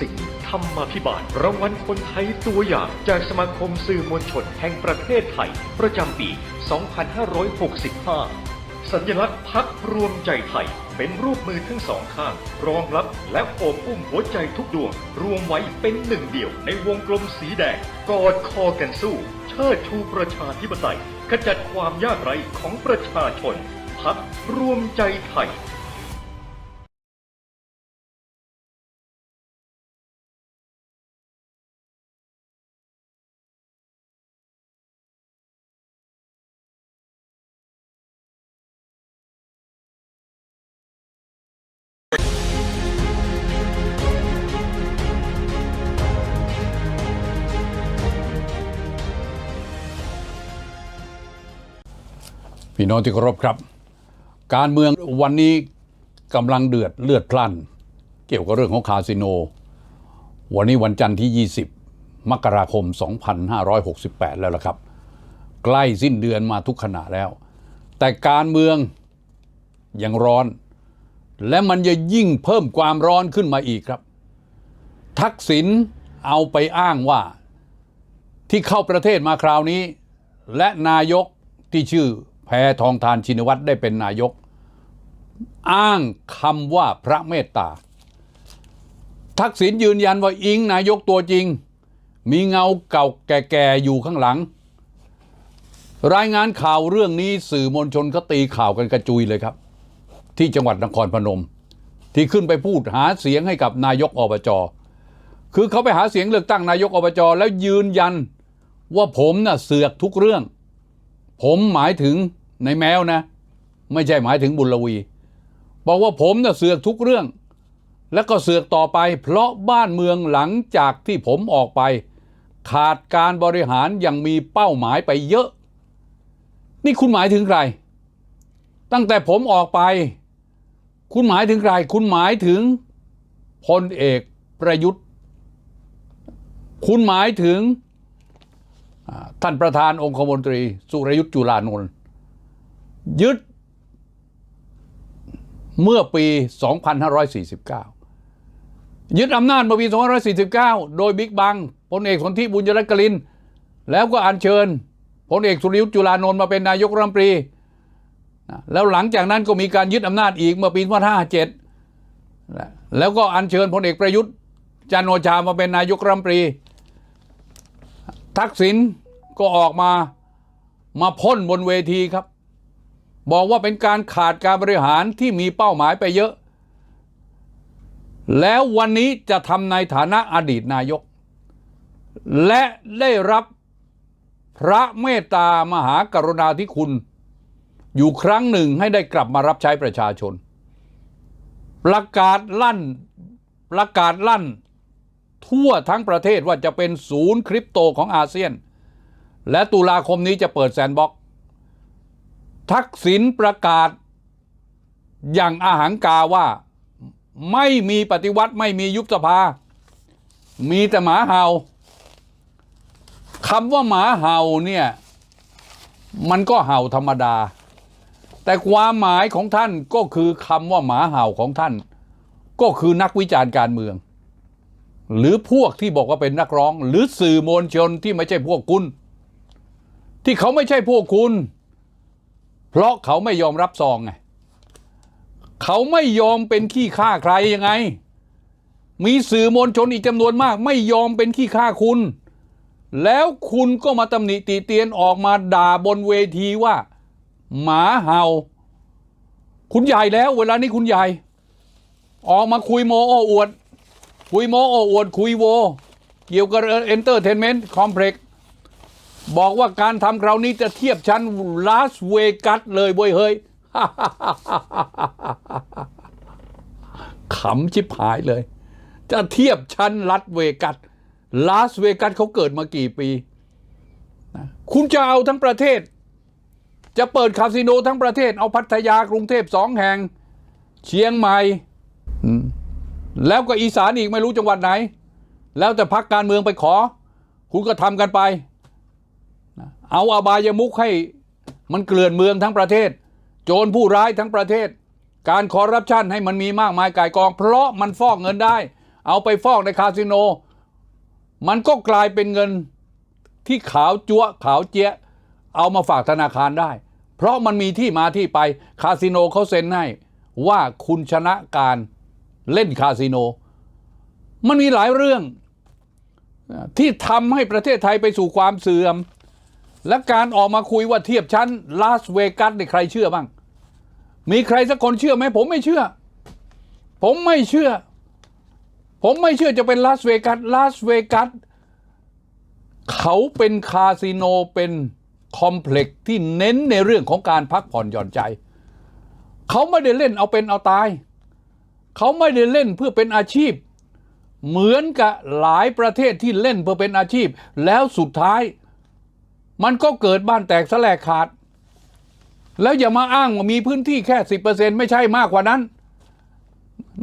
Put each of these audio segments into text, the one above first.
สิ่งธรรมาภิบาลรางวัลคนไทยตัวอย่างจากสมาคมสื่อมวลชนแห่งประเทศไทย ประจำปี 2565 สัญลักษณ์พักรวมใจไทย เป็นรูปมือทั้งสองข้าง รองรับและโอบอุ้มหัวใจทุกดวง รวมไว้เป็นหนึ่งเดียวในวงกลมสีแดง กอดคอกันสู้ เชิดชูประชาธิปไตยขจัดความยากไร้ของประชาชน พักรวมใจไทย พี่น้องที่เคารพครับ การเมืองวันนี้กำลังเดือดเลือดพล่าน เกี่ยวกับเรื่องของคาสิโน วันนี้วันจันทร์ที่ 20 มกราคม 2568 แล้วล่ะครับ ใกล้สิ้นเดือนมาทุกขณะแล้ว แต่การเมืองยังร้อน และมันจะยิ่งเพิ่มความร้อนขึ้นมาอีกครับ ทักษิณเอาไปอ้างว่าที่เข้าประเทศมาคราวนี้ และนายกที่ชื่อ แพทองทานชินวัตรได้เป็นนายก อ้างคำว่าพระเมตตา ทักษิณยืนยันว่าอิงนายกตัวจริง มีเงาเก่าแก่ๆอยู่ข้างหลัง รายงานข่าวเรื่องนี้สื่อมวลชนก็ตีข่าวกันกระจุยเลยครับ ที่จังหวัดนครพนม ที่ขึ้นไปพูดหาเสียงให้กับนายกอบจคือเขาไปหาเสียงเลือกตั้งนายกอบจแล้วยืนยันว่าผมน่ะเสือกทุกเรื่อง ผมหมายถึงในแมวนะ ไม่ใช่หมายถึงบุญลวี บอกว่าผมน่ะเสือกทุกเรื่อง แล้วก็เสือกต่อไป เพราะบ้านเมืองหลังจากที่ผมออกไป ขาดการบริหารอย่างมีเป้าหมายไปเยอะ นี่คุณหมายถึงใคร ตั้งแต่ผมออกไป คุณหมายถึงใคร คุณหมายถึงพลเอกประยุทธ์ คุณหมายถึง ท่านประธานองคมนตรี สุรยุทธ์จุลานนท์ยึดเมื่อปี 2549 ยึดอำนาจเมื่อปี 2549 โดยบิ๊กบังพลเอกสนธิบุญยรัตน์กลิน แล้วก็อัญเชิญพลเอกสุรยุทธ์จุลานนท์มาเป็นนายกรัฐมนตรี แล้วหลังจากนั้นก็มีการยึดอำนาจอีกเมื่อปี 2557 แล้วก็อัญเชิญพลเอกประยุทธ์จันโอชามาเป็นนายกรัฐมนตรี ทักษิณก็ออกมามาพ่นบนเวทีครับ บอกว่าเป็นการขาดการบริหารที่มีเป้าหมายไปเยอะ แล้ววันนี้จะทำในฐานะอดีตนายก และได้รับพระเมตตามหากรุณาธิคุณ อยู่ครั้งหนึ่งให้ได้กลับมารับใช้ประชาชน ประกาศลั่นประกาศลั่น ทั่วทั้งประเทศว่าจะเป็นศูนย์คริปโตของอาเซียน และตุลาคมนี้จะเปิดแซนบ็อกทักษิณประกาศ อย่างอาหังกาว่าไม่มีปฏิวัติไม่มียุบสภา มีแต่หมาเห่าคำว่าหมาเห่าเนี่ยมันก็เห่าธรรมดา แต่ความหมายของท่านก็คือคำว่าหมาเห่าของท่าน ก็คือนักวิจารณ์การเมือง หรือพวกที่บอกว่าเป็นนักร้อง หรือสื่อมวลชนที่ไม่ใช่พวกคุณ ที่เขาไม่ใช่พวกคุณ เพราะเขาไม่ยอมรับซองไงเขาไม่ยอมเป็นขี้ข้าใครยังไง มีสื่อมวลชนอีกจำนวนมาก ไม่ยอมเป็นขี้ข้าคุณ แล้วคุณก็มาตำหนิตีเตียนออกมาด่าบนเวทีว่า หมาเห่า คุณใหญ่แล้ว เวลานี้คุณใหญ่ ออกมาคุยโมโอ้อวด คุยโมโอ้อวดคุยโว เกี่ยวกับเอนเตอร์เทนเมนต์คอมเพล็กบอกว่าการทำคราวนี้จะเทียบชั้นลาสเวกัสเลยเว้ยเฮ้ยขำชิบหายเลย จะเทียบชั้นลัสเวกัสลาสเวกัสเขาเกิดมากี่ปี คุณจะเอาทั้งประเทศ จะเปิดคาสิโนทั้งประเทศ เอาพัทยากรุงเทพสองแห่ง เชียงใหม่ แล้วก็อีสานอีกไม่รู้จังหวัดไหน แล้วแต่พักการเมืองไปขอ คุณก็ทำกันไป เอาอบายมุกให้มันเกลื่อนเมืองทั้งประเทศ โจรผู้ร้ายทั้งประเทศ การคอร์รัปชันให้มันมีมากมายกายกอง เพราะมันฟอกเงินได้ เอาไปฟอกในคาสิโน มันก็กลายเป็นเงินที่ขาวจั๊วขาวเจี๊ยะเอามาฝากธนาคารได้ เพราะมันมีที่มาที่ไปคาสิโนเขาเซ็นให้ว่าคุณชนะการ เล่นคาสิโน มันมีหลายเรื่องที่ทำให้ประเทศไทยไปสู่ความเสื่อม และการออกมาคุยว่าเทียบชั้นลาสเวกัสเนี่ยใครเชื่อบ้าง มีใครสักคนเชื่อไหมผมไม่เชื่อ ผมไม่เชื่อ ผมไม่เชื่อจะเป็นลาสเวกัสลาสเวกัสเขาเป็นคาสิโนเป็นคอมเพล็กซ์ที่เน้นในเรื่องของการพักผ่อนหย่อนใจ เขาไม่ได้เล่นเอาเป็นเอาตาย เขาไม่ได้เล่นเพื่อเป็นอาชีพ เหมือนกับหลายประเทศที่เล่นเพื่อเป็นอาชีพ แล้วสุดท้าย มันก็เกิดบ้านแตกสลายขาด แล้วอย่ามาอ้างว่ามีพื้นที่แค่สิบเปอร์เซ็นไม่ใช่มากกว่านั้น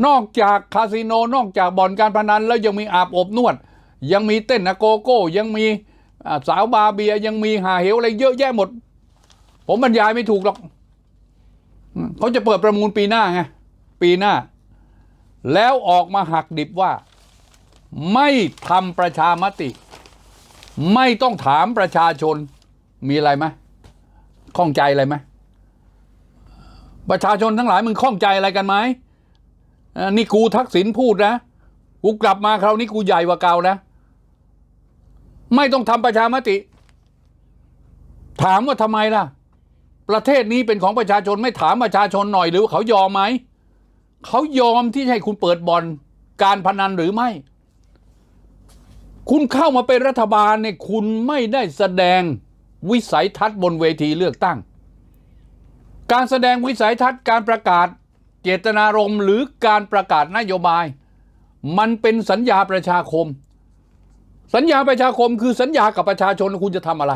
นอกจากคาสิโนนอกจากบ่อนการพนัน แล้วยังมีอาบอบนวด ยังมีเต้นอะโกโก้ ยังมีสาวบาเบียยังมีหาเหวอะไรเยอะแยะหมด ผมบรรยายไม่ถูกหรอกเขาจะเปิดประมูลปีหน้าไงปีหน้า แล้วออกมาหักดิบว่า ไม่ทำประชามติ ไม่ต้องถามประชาชนมีอะไรไหมข้องใจอะไรไหมประชาชนทั้งหลายมึงข้องใจอะไรกันไหมนี่กูทักษิณพูดนะกูกลับมาคราวนี้กูใหญ่กว่าเก่านะ ไม่ต้องทำประชามติ ถามว่าทำไมล่ะ ประเทศนี้เป็นของประชาชนไม่ถามประชาชนหน่อยหรือเขายอมไหม เขายอมที่ให้คุณเปิดบ่อนการพนันหรือไม่ คุณเข้ามาเป็นรัฐบาลเนี่ยคุณไม่ได้แสดงวิสัยทัศน์บนเวทีเลือกตั้ง การแสดงวิสัยทัศน์การประกาศเจตนารมณ์หรือการประกาศนโยบาย มันเป็นสัญญาประชาคม สัญญาประชาคมคือสัญญากับประชาชนคุณจะทำอะไร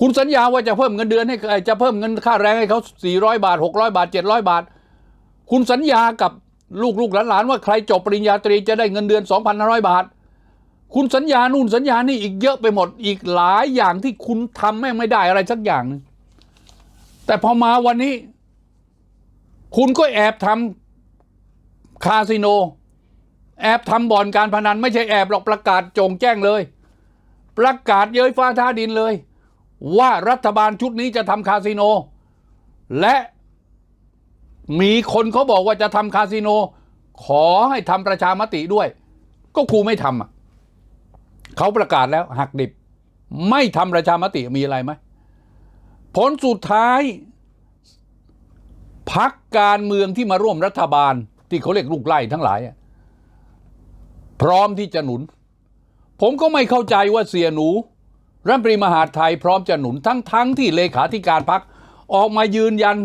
คุณสัญญาว่าจะเพิ่มเงินเดือนให้จะเพิ่มเงินค่าแรงให้เขา400 บาท 600 บาท 700 บาท คุณสัญญากับลูกลูกหลานๆว่าใครจบปริญญาตรีจะได้เงินเดือน 2,500 บาท คุณสัญญานู่นสัญญานี่อีกเยอะไปหมดอีกหลายอย่างที่คุณทำแม่งไม่ได้อะไรสักอย่างหนึงแต่พอมาวันนี้ คุณก็แอบทำคาสิโน แอบทำบ่อนการพนัน ไม่ใช่แอบหรอกประกาศจงแจ้งเลย ประกาศเย้ยฟ้าท่าดินเลย ว่ารัฐบาลชุดนี้จะทำคาสิโน และ มีคนเขาบอกว่าจะทำคาสิโน ขอให้ทำประชามติด้วย ก็ครูไม่ทำอะเขาประกาศแล้วหักดิบ ไม่ทำประชามติมีอะไรไหมผลสุดท้ายพักการเมืองที่มาร่วมรัฐบาล ที่เขาเรียกลูกไล่ทั้งหลาย พร้อมที่จะหนุน ผมก็ไม่เข้าใจว่าเสียหนูรัฐมนตรีมหาไทยพร้อมจะหนุนทั้งทั้งที่เลขาธิการพักออกมายืนยัน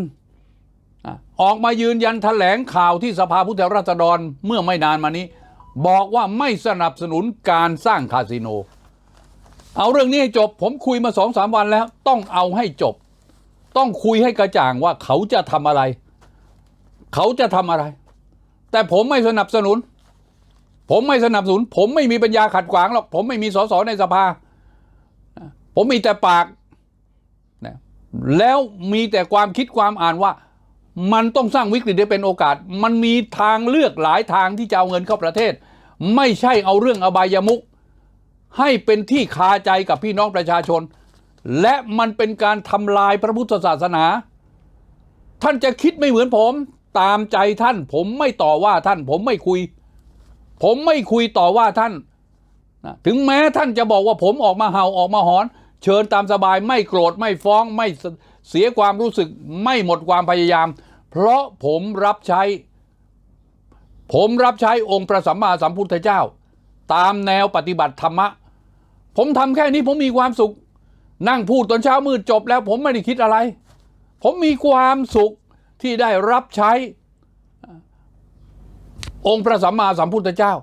ออกมายืนยันแถลงข่าวที่สภาผู้แทนราษฎรเมื่อไม่นานมานี้ บอกว่าไม่สนับสนุนการสร้างคาสิโน เอาเรื่องนี้ให้จบ ผมคุยมาสองสามวันแล้ว ต้องเอาให้จบ ต้องคุยให้กระจ่างว่าเขาจะทำอะไร เขาจะทำอะไร แต่ผมไม่สนับสนุน ผมไม่สนับสนุน ผมไม่มีปัญญาขัดขวางหรอก ผมไม่มีสสในสภา ผมมีแต่ปาก แล้วมีแต่ความคิดความอ่านว่า มันต้องสร้างวิกฤตให้เป็นโอกาส มันมีทางเลือกหลายทางที่จะเอาเงินเข้าประเทศ ไม่ใช่เอาเรื่องอบายมุกให้เป็นที่คาใจกับพี่น้องประชาชน และมันเป็นการทำลายพระพุทธศาสนา ท่านจะคิดไม่เหมือนผม ตามใจท่าน ผมไม่ต่อว่าท่าน ผมไม่คุย ผมไม่คุยต่อว่าท่านนะถึงแม้ท่านจะบอกว่าผมออกมาเห่าออกมาหอน เชิญตามสบายไม่โกรธไม่ฟ้องไม่ เสียความรู้สึกไม่หมดความพยายาม เพราะผมรับใช้ ผมรับใช้องค์พระสัมมาสัมพุทธเจ้า ตามแนวปฏิบัติธรรมะ ผมทำแค่นี้ผมมีความสุข นั่งพูดตอนเช้ามืดจบแล้วผมไม่ได้คิดอะไร ผมมีความสุขที่ได้รับใช้ องค์พระสัมมาสัมพุทธเจ้า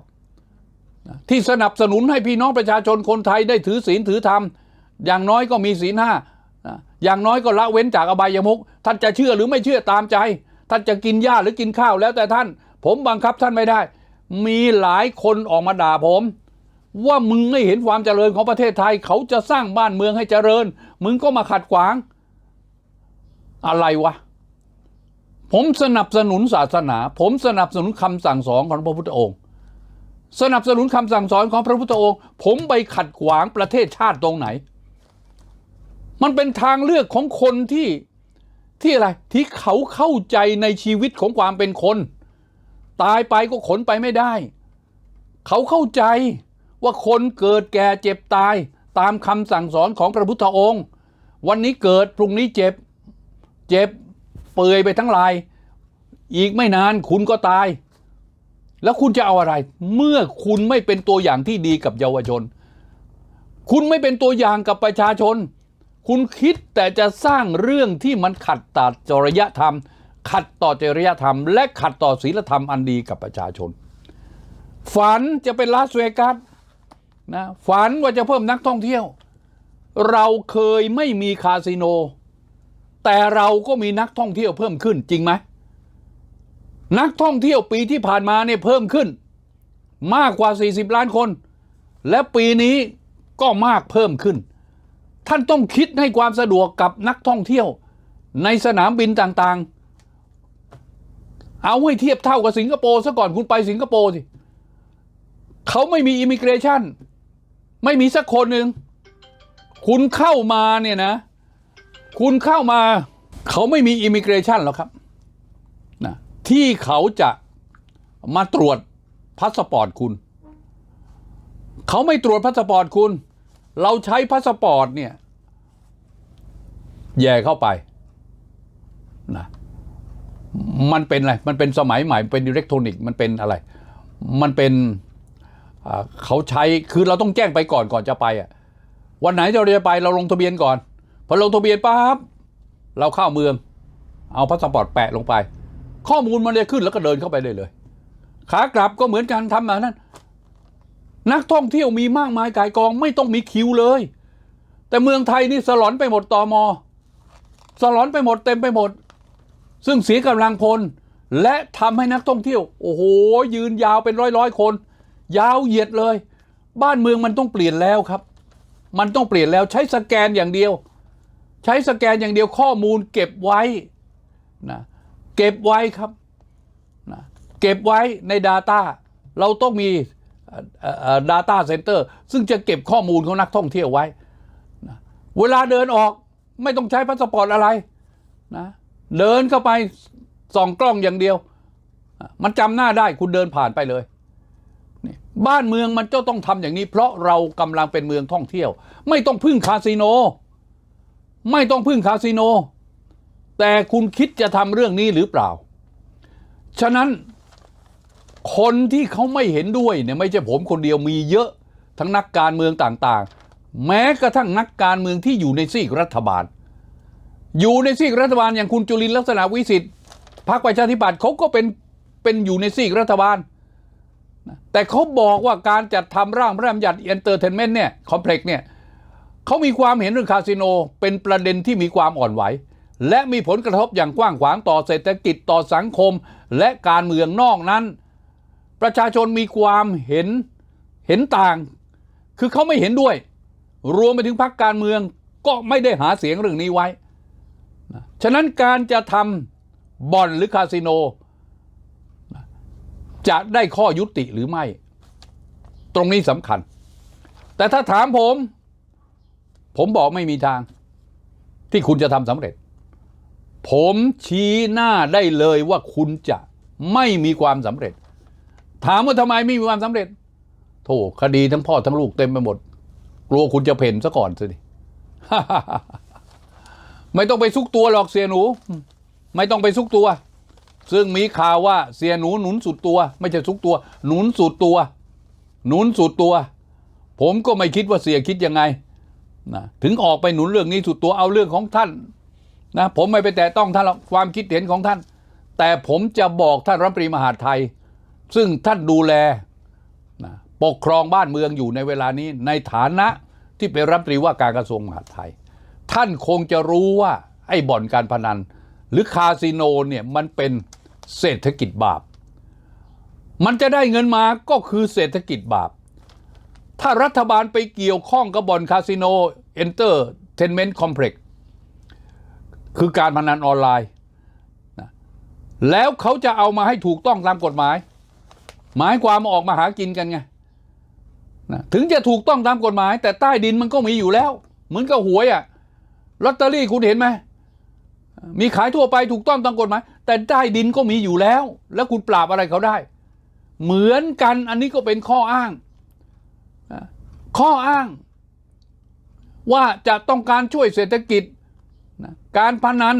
ที่สนับสนุนให้พี่น้องประชาชนคนไทยได้ถือศีลถือธรรม อย่างน้อยก็มีศีลห้า อย่างน้อยก็ละเว้นจากอบายมุขท่านจะเชื่อหรือไม่เชื่อตามใจ ท่านจะกินหญ้าหรือกินข้าวแล้วแต่ท่าน ผมบังคับท่านไม่ได้ มีหลายคนออกมาด่าผม ว่ามึงไม่เห็นความเจริญของประเทศไทย เขาจะสร้างบ้านเมืองให้เจริญ มึงก็มาขัดขวาง อะไรวะ ผมสนับสนุนศาสนา ผมสนับสนุนคำสั่งสอนของพระพุทธองค์ สนับสนุนคำสั่งสอนของพระพุทธองค์ ผมไปขัดขวางประเทศชาติตรงไหน มันเป็นทางเลือกของคนที่ที่อะไรที่เขาเข้าใจในชีวิตของความเป็นคน ตายไปก็ขนไปไม่ได้ เขาเข้าใจว่าคนเกิดแก่เจ็บตาย ตามคำสั่งสอนของพระพุทธองค์ วันนี้เกิดพรุ่งนี้เจ็บ เจ็บเปื่อยไปทั้งลาย อีกไม่นานคุณก็ตาย แล้วคุณจะเอาอะไร เมื่อคุณไม่เป็นตัวอย่างที่ดีกับเยาวชน คุณไม่เป็นตัวอย่างกับประชาชน คุณคิดแต่จะสร้างเรื่องที่มันขัดต่อจริยธรรม ขัดต่อจริยธรรม และขัดต่อศีลธรรมอันดีกับประชาชน ฝันจะเป็นลาสเวกัสนะฝันว่าจะเพิ่มนักท่องเที่ยว เราเคยไม่มีคาสิโน แต่เราก็มีนักท่องเที่ยวเพิ่มขึ้นจริงไหมนักท่องเที่ยวปีที่ผ่านมาเนี่ยเพิ่มขึ้น มากกว่า 40 ล้านคน และปีนี้ก็มากเพิ่มขึ้น ท่านต้องคิดให้ความสะดวกกับนักท่องเที่ยว ในสนามบินต่างๆ เอาให้เทียบเท่ากับสิงคโปร์ซะก่อนคุณไปสิงคโปร์สิเขาไม่มีอิมิเกรชันไม่มีสักคนหนึ่งคุณเข้ามาเนี่ยนะ คุณเข้ามาเขาไม่มีอิมิเกรชันหรอกครับนะที่เขาจะมาตรวจพาสปอร์ตคุณ เขาไม่ตรวจพาสปอร์ตคุณ เราใช้พาสปอร์ตเนี่ย แย่เข้าไปนะมันเป็นอะไร มันเป็นสมัยใหม่ เป็นอิเล็กทรอนิกส์ มันเป็นอะไร มันเป็นเขาใช้ คือเราต้องแจ้งไปก่อนก่อนจะไปอะ วันไหนเราจะไปเราลงทะเบียนก่อน พอลงทะเบียนปั๊บ เราเข้าเมือง เอาพาสปอร์ตแปะลงไป ข้อมูลมันจะขึ้นแล้วก็เดินเข้าไปเลยเลย ขากลับก็เหมือนกันทำมานั้น นักท่องเที่ยวมีมากมายกายกองไม่ต้องมีคิวเลย แต่เมืองไทยนี่สลอนไปหมดตอมอสลอนไปหมดเต็มไปหมด ซึ่งเสียกำลังพล และทำให้นักท่องเที่ยว โอ้โห ยืนยาวเป็นร้อยร้อยคน ยาวเหยียดเลย บ้านเมืองมันต้องเปลี่ยนแล้วครับ มันต้องเปลี่ยนแล้วใช้สแกนอย่างเดียว ใช้สแกนอย่างเดียวข้อมูลเก็บไว้นะเก็บไว้ครับนะเก็บไว้ใน Data เราต้องมี เอ่อเอ่อเอ่อ Data Center ซึ่งจะเก็บข้อมูลของนักท่องเที่ยวไว้นะเวลาเดินออกไม่ต้องใช้พาสปอร์ตอะไรนะเดินเข้าไปส่องกล้องอย่างเดียว มันจำหน้าได้คุณเดินผ่านไปเลยบ้านเมืองมันจะต้องทำอย่างนี้ เพราะเรากำลังเป็นเมืองท่องเที่ยว ไม่ต้องพึ่งคาสิโน ไม่ต้องพึ่งคาสิโน แต่คุณคิดจะทำเรื่องนี้หรือเปล่า ฉะนั้น คนที่เขาไม่เห็นด้วยเนี่ยไม่ใช่ผมคนเดียวมีเยอะทั้งนักการเมืองต่างๆ แม้กระทั่งนักการเมืองที่อยู่ในซีกรัฐบาล อยู่ในซีกรัฐบาลอย่างคุณจุลินลักษณะวิสิทธิ์พรรคประชาธิปัตย์เขาก็เป็นเป็นอยู่ในซีกรัฐบาล แต่เขาบอกว่าการจัดทำร่างพระราชบัญญัติเอนเตอร์เทนเมนต์เนี่ยคอมเพล็กซ์เนี่ยเขามีความเห็นเรื่องคาสิโนเป็นประเด็นที่มีความอ่อนไหว และมีผลกระทบอย่างกว้างขวางต่อเศรษฐกิจต่อสังคม และการเมืองนอกนั้น ประชาชนมีความเห็นเห็นต่าง คือเขาไม่เห็นด้วย รวมไปถึงพรรคการเมืองก็ไม่ได้หาเสียงเรื่องนี้ไว้ ฉะนั้นการจะทำบ่อนหรือคาสิโน จะได้ข้อยุติหรือไม่ ตรงนี้สำคัญ แต่ถ้าถามผม ผมบอกไม่มีทาง ที่คุณจะทำสำเร็จ ผมชี้หน้าได้เลยว่าคุณจะไม่มีความสำเร็จ ถามว่าทำไมไม่มีความสำเร็จโถคดีทั้งพ่อทั้งลูกเต็มไปหมด กลัวคุณจะเพ่นซะก่อนสิไม่ต้องไปซุกตัวหรอกเสียหนู ไม่ต้องไปซุกตัว ซึ่งมีข่าวว่าเสียหนูหนุนสุดตัว ไม่ใช่ซุกตัว หนุนสุดตัว หนุนสุดตัว ผมก็ไม่คิดว่าเสียคิดยังไงนะถึงออกไปหนุนเรื่องนี้สุดตัวเอาเรื่องของท่านนะผมไม่ไปแตะต้องท่านหรอกความคิดเห็นของท่าน แต่ผมจะบอกท่านรัฐมนตรีมหาดไทย ซึ่งท่านดูแลนะปกครองบ้านเมืองอยู่ในเวลานี้ ในฐานะที่เป็นรัฐมนตรีว่าการกระทรวงมหาดไทย ท่านคงจะรู้ว่าไอ้บ่อนการพนัน หรือคาสิโนเนี่ยมันเป็นเศรษฐกิจบาป มันจะได้เงินมาก็คือเศรษฐกิจบาป ถ้ารัฐบาลไปเกี่ยวข้องกับบ่อนคาสิโนเอนเตอร์เทนเมนต์คอมเพล็กซ์คือการพนันออนไลน์ แล้วเขาจะเอามาให้ถูกต้องตามกฎหมาย หมายความออกมาหากินกันไงนะถึงจะถูกต้องตามกฎหมาย แต่ใต้ดินมันก็มีอยู่แล้ว เหมือนกับหวยอะ่ะลอตเตอรี่คุณเห็นไหมมีขายทั่วไปถูกต้องตามกฎหมาย แต่ใต้ดินก็มีอยู่แล้ว แล้วคุณปราบอะไรเขาได้ เหมือนกันอันนี้ก็เป็นข้ออ้าง ข้ออ้าง ว่าจะต้องการช่วยเศรษฐกิจ การพนัน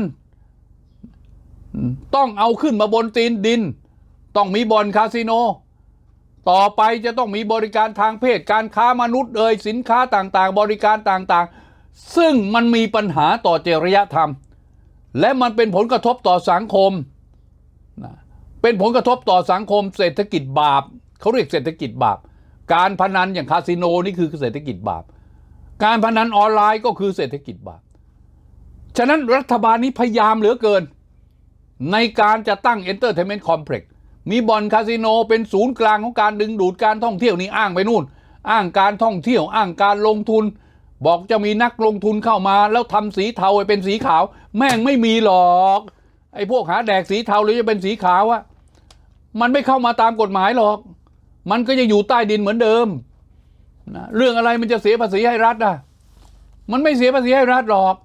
ต้องเอาขึ้นมาบนตีนดิน ต้องมีบ่อนคาสิโน ต่อไปจะต้องมีบริการทางเพศการค้ามนุษย์เอ่ยสินค้าต่างๆ บริการต่างๆ ซึ่งมันมีปัญหาต่อจริยธรรม และมันเป็นผลกระทบต่อสังคม เป็นผลกระทบต่อสังคมเศรษฐกิจบาปเขาเรียกเศรษฐกิจบาป การพนันอย่างคาสิโนนี่คือเศรษฐกิจบาป การพนันออนไลน์ก็คือเศรษฐกิจบาป ฉะนั้นรัฐบาลนี้พยายามเหลือเกิน ในการจะตั้ง Entertainment Complex มีบ่อนคาสิโนเป็นศูนย์กลางของการดึงดูดการท่องเที่ยวนี่อ้างไปนู่น อ้างการท่องเที่ยว อ้างการลงทุน บอกจะมีนักลงทุนเข้ามา แล้วทำสีเทาให้เป็นสีขาว แม่งไม่มีหรอกไอ้พวกหาแดกสีเทาหรือจะเป็นสีขาวอะมันไม่เข้ามาตามกฎหมายหรอก มันก็จะอยู่ใต้ดินเหมือนเดิมนะเรื่องอะไรมันจะเสียภาษีให้รัฐอะมันไม่เสียภาษีให้รัฐหรอก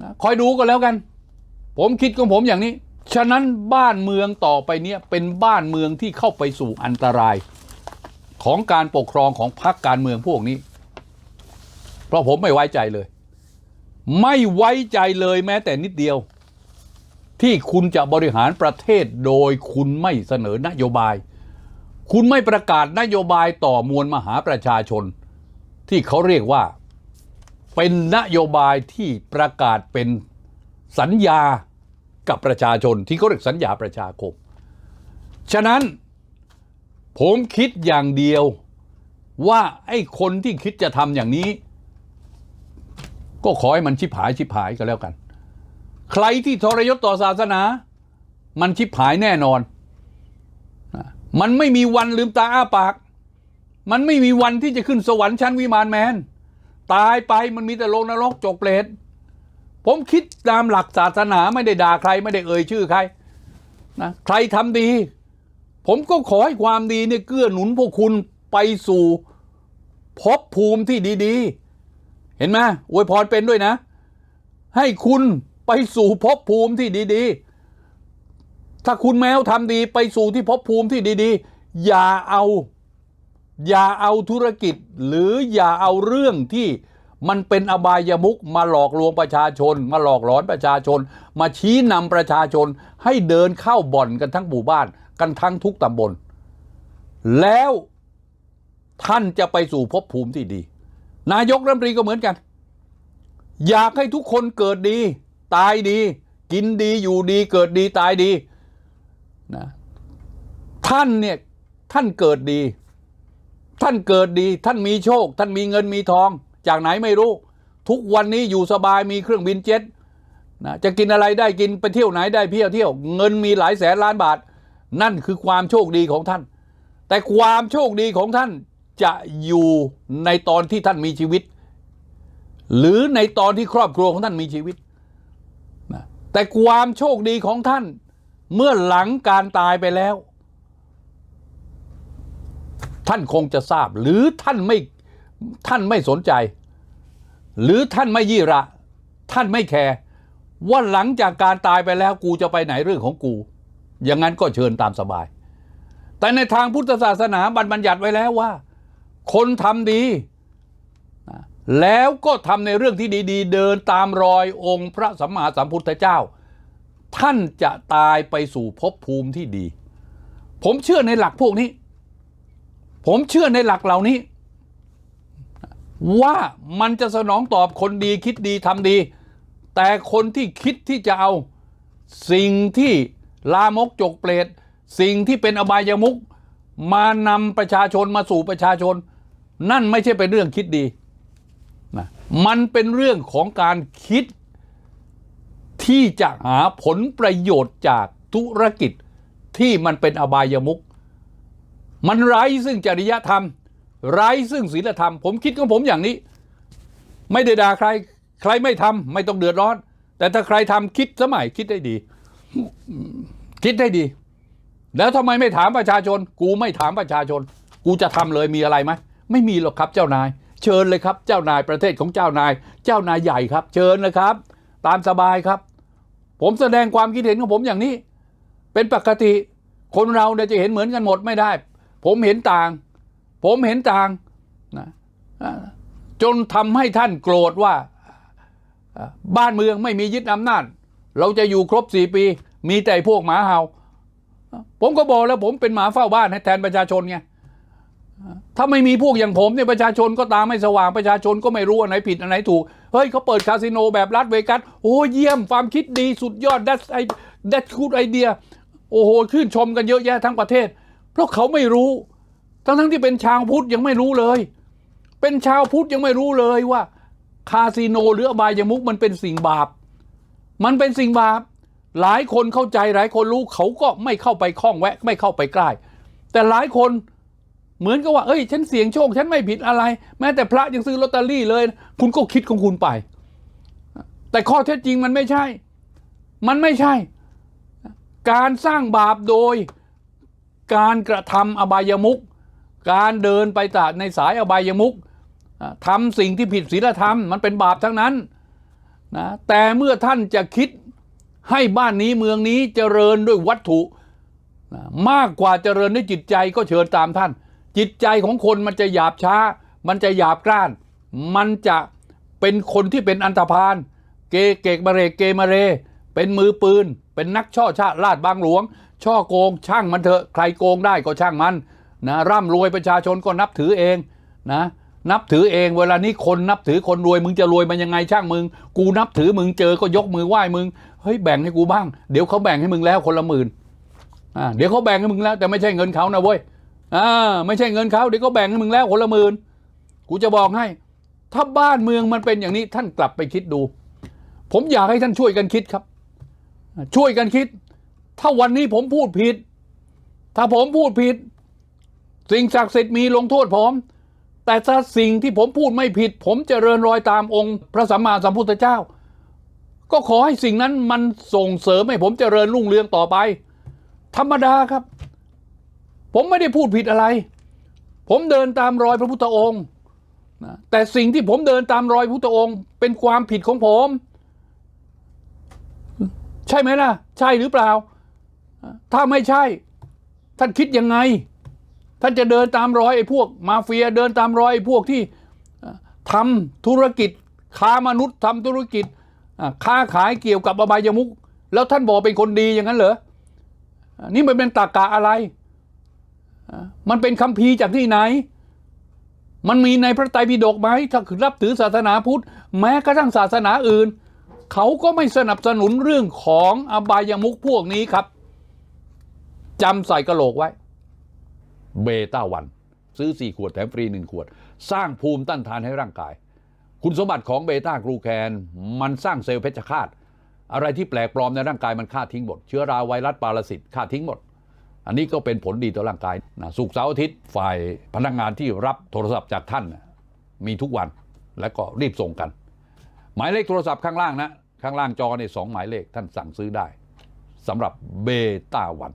นะคอยดูก็แล้วกัน ผมคิดของผมอย่างนี้ ฉะนั้นบ้านเมืองต่อไปเนี้ยเป็นบ้านเมืองที่เข้าไปสู่อันตราย ของการปกครองของพรรคการเมืองพวกนี้ เพราะผมไม่ไว้ใจเลย ไม่ไว้ใจเลยแม้แต่นิดเดียว ที่คุณจะบริหารประเทศโดยคุณไม่เสนอนโยบาย คุณไม่ประกาศนโยบายต่อมวลมหาประชาชน ที่เขาเรียกว่า เป็นนโยบายที่ประกาศเป็นสัญญา กับประชาชนที่เขาเรียกสัญญาประชาคม ฉะนั้นผมคิดอย่างเดียวว่าไอ้คนที่คิดจะทำอย่างนี้ ก็ขอให้มันชิบหายชิบหายก็แล้วกัน ใครที่ทรยศต่อศาสนา มันชิบหายแน่นอน มันไม่มีวันลืมตาอ้าปาก มันไม่มีวันที่จะขึ้นสวรรค์ชั้นวิมานแมน ตายไปมันมีแต่ลงนรกจกเปรต ผมคิดตามหลักศาสนาไม่ได้ด่าใครไม่ได้เอ่ยชื่อใครนะใครทำดี ผมก็ขอให้ความดีเนี่ยเกื้อหนุนพวกคุณไปสู่ภพภูมิที่ดีๆ เห็นไหมอวยพรเป็นด้วยนะ ให้คุณไปสู่ภพภูมิที่ดีๆ ถ้าคุณแมวทำดีไปสู่ที่ภพภูมิที่ดีๆ อย่าเอา อย่าเอาธุรกิจหรืออย่าเอาเรื่องที่ มันเป็นอบายมุกมาหลอกลวงประชาชน มาหลอกหลอนประชาชน มาชี้นำประชาชนให้เดินเข้าบ่อนกันทั้งหมู่บ้าน กันทั้งทุกตำบล แล้วท่านจะไปสู่ภพภูมิที่ดี นายกรัฐมนตรีก็เหมือนกัน อยากให้ทุกคนเกิดดี ตายดี กินดีอยู่ดี เกิดดีตายดีนะท่านเนี่ยท่านเกิดดี ท่านเกิดดี ท่านมีโชค ท่านมีเงินมีทอง จากไหนไม่รู้ ทุกวันนี้อยู่สบายมีเครื่องบินเจ็ตนะจะกินอะไรได้กินไปเที่ยวไหนได้เที่ยวเที่ยว เงินมีหลายแสนล้านบาท นั่นคือความโชคดีของท่าน แต่ความโชคดีของท่านจะอยู่ในตอนที่ท่านมีชีวิต หรือในตอนที่ครอบครัวของท่านมีชีวิตนะแต่ความโชคดีของท่าน เมื่อหลังการตายไปแล้ว ท่านคงจะทราบ หรือท่านไม่ ท่านไม่สนใจ หรือท่านไม่ยี่ระ ท่านไม่แคร์ว่าหลังจากการตายไปแล้วกูจะไปไหนเรื่องของกู อย่างนั้นก็เชิญตามสบาย แต่ในทางพุทธศาสนาบัญบัญญัติไว้แล้วว่า คนทำดี แล้วก็ทำในเรื่องที่ดี ๆ เดินตามรอยองค์พระสัมมาสัมพุทธเจ้า ท่านจะตายไปสู่ภพภูมิที่ดี ผมเชื่อในหลักพวกนี้ ผมเชื่อในหลักเหล่านี้ ว่ามันจะสนองตอบคนดีคิดดีทำดี แต่คนที่คิดที่จะเอาสิ่งที่ลามกจกเปรตสิ่งที่เป็นอบายมุกมานำประชาชนมาสู่ประชาชน นั่นไม่ใช่เป็นเรื่องคิดดีนะมันเป็นเรื่องของการคิด ที่จะหาผลประโยชน์จากธุรกิจที่มันเป็นอบายมุขมันไร้ซึ่งจริยธรรม ไร้ซึ่งศีลธรรม ผมคิดของผมอย่างนี้ ไม่ได้ด่าใคร ใครไม่ทำไม่ต้องเดือดร้อน แต่ถ้าใครทำคิดสมัยคิดได้ดี คิดได้ดี แล้วทำไมไม่ถามประชาชน กูไม่ถามประชาชน กูจะทำเลยมีอะไรไหมไม่มีหรอกครับเจ้านาย เชิญเลยครับ เจ้านายประเทศของเจ้านาย เจ้านายใหญ่ครับ เชิญนะครับ ตามสบายครับ ผมแสดงความคิดเห็นของผมอย่างนี้ เป็นปกติ คนเราเนี่ยจะเห็นเหมือนกันหมดไม่ได้ ผมเห็นต่าง ผมเห็นต่างนะจนทำให้ท่านโกรธว่าบ้านเมืองไม่มียึดอำนาจ เราจะอยู่ครบสี่ปี มีแต่พวกหมาเห่า ผมก็บอกแล้วผมเป็นหมาเฝ้าบ้านแทนประชาชนไงถ้าไม่มีพวกอย่างผมเนี่ยประชาชนก็ตาไม่สว่างประชาชนก็ไม่รู้อันไหนผิดอันไหนถูก เฮ้ยเขาเปิดคาสิโนแบบรัสเวกัสโอ้เยี่ยมความคิดดีสุดยอด that's I that's good idea โอ้โหชื่นชมกันเยอะแยะทั้งประเทศ เพราะเขาไม่รู้ ทั้งทั้งๆที่เป็นชาวพุทธยังไม่รู้เลย เป็นชาวพุทธยังไม่รู้เลยว่า คาสิโนหรืออบายมุกมันเป็นสิ่งบาป มันเป็นสิ่งบาป หลายคนเข้าใจหลายคนรู้เขาก็ไม่เข้าไปคล้องแวะ ไม่เข้าไปใกล้ แต่หลายคนเหมือนกับว่า เอ้ย ฉันเสี่ยงโชค ฉันไม่ผิดอะไร แม้แต่พระยังซื้อลอตเตอรี่เลย คุณก็คิดของคุณไป แต่ข้อเท็จจริงมันไม่ใช่ มันไม่ใช่ การสร้างบาปโดย การกระทำอบายมุก การเดินไปตาในสายอบายมุกทำสิ่งที่ผิดศีลธรรมมันเป็นบาปทั้งนั้นนะแต่เมื่อท่านจะคิดให้บ้านนี้เมืองนี้เจริญด้วยวัตถุนะมากกว่าเจริญด้วยจิตใจก็เชิญตามท่าน จิตใจของคนมันจะหยาบช้า มันจะหยาบกร้าน มันจะเป็นคนที่เป็นอันธพาลเกเกกมาเรเกมาเร เป็นมือปืน เป็นนักช่อชาติลาดบางหลวง ช่อโกงช่างมันเถอะใครโกงได้ก็ช่างมัน นะร่ำรวยประชาชนก็นับถือเองนะนับถือเองเวลานี้คนนับถือคนรวยมึงจะรวยมันยังไงช่างมึง กูนับถือมึงเจอก็ยกมือไหว้มึงเฮ้ยแบ่งให้กูบ้างเดี๋ยวเขาแบ่งให้มึงแล้วคนละหมื่นอ่าเดี๋ยวเขาแบ่งให้มึงแล้ว แต่ไม่ใช่เงินเขานะเว้ยอ่าไม่ใช่เงินเขาเดี๋ยวเขาแบ่งให้มึงแล้วคนละหมื่นกูจะบอกให้ ถ้าบ้านเมืองมันเป็นอย่างนี้ท่านกลับไปคิดดู ผมอยากให้ท่านช่วยกันคิดครับ ช่วยกันคิด ถ้าวันนี้ผมพูดผิด ถ้าผมพูดผิด สิ่งศักดิ์สิทธิ์มีลงโทษผม แต่ถ้าสิ่งที่ผมพูดไม่ผิด ผมจเจริญรอยตามองค์พระสัมมาสัมพุทธเจ้า ก็ขอให้สิ่งนั้นมันส่งเสริมให้ผมจเจริญรุ่งเรืองต่อไป ธรรมดาครับ ผมไม่ได้พูดผิดอะไร ผมเดินตามรอยพระพุทธองค์นะแต่สิ่งที่ผมเดินตามรอยพระพุทธองค์ เป็นความผิดของผม ใช่ไหมล่ะ ใช่หรือเปล่า ถ้าไม่ใช่ ท่านคิดยังไง ท่านจะเดินตามรอยไอ้พวกมาเฟียเดินตามรอยไอ้พวกที่ทำธุรกิจ ค้ามนุษย์ทำธุรกิจค้าขายเกี่ยวกับอบายมุกแล้วท่านบอกเป็นคนดีอย่างนั้นเหรอนี่มันเป็นตากะอะไร มันเป็นคำพีจากที่ไหน มันมีในพระไตรปิฎกไหมถ้ารับถือศาสนาพุทธ แม้กระทั่งศาสนาอื่น เขาก็ไม่สนับสนุนเรื่องของอบายมุกพวกนี้ครับจำใส่กระโหลกไว้ เบต้าวัน ซื้อ 4 ขวดแถมฟรี 1 ขวด สร้างภูมิต้านทานให้ร่างกาย คุณสมบัติของเบต้ากรูแคนมันสร้างเซลล์เพชฌฆาต อะไรที่แปลกปลอมในร่างกายมันฆ่าทิ้งหมด เชื้อราไวรัสปรสิตฆ่าทิ้งหมด อันนี้ก็เป็นผลดีต่อร่างกายนะสุกร์เสาร์อาทิตย์ฝ่ายพนักงานที่รับโทรศัพท์จากท่าน มีทุกวันและก็รีบส่งกัน หมายเลขโทรศัพท์ข้างล่างนะข้างล่างจอเนี่ยสองหมายเลขท่านสั่งซื้อได้สำหรับเบต้าวัน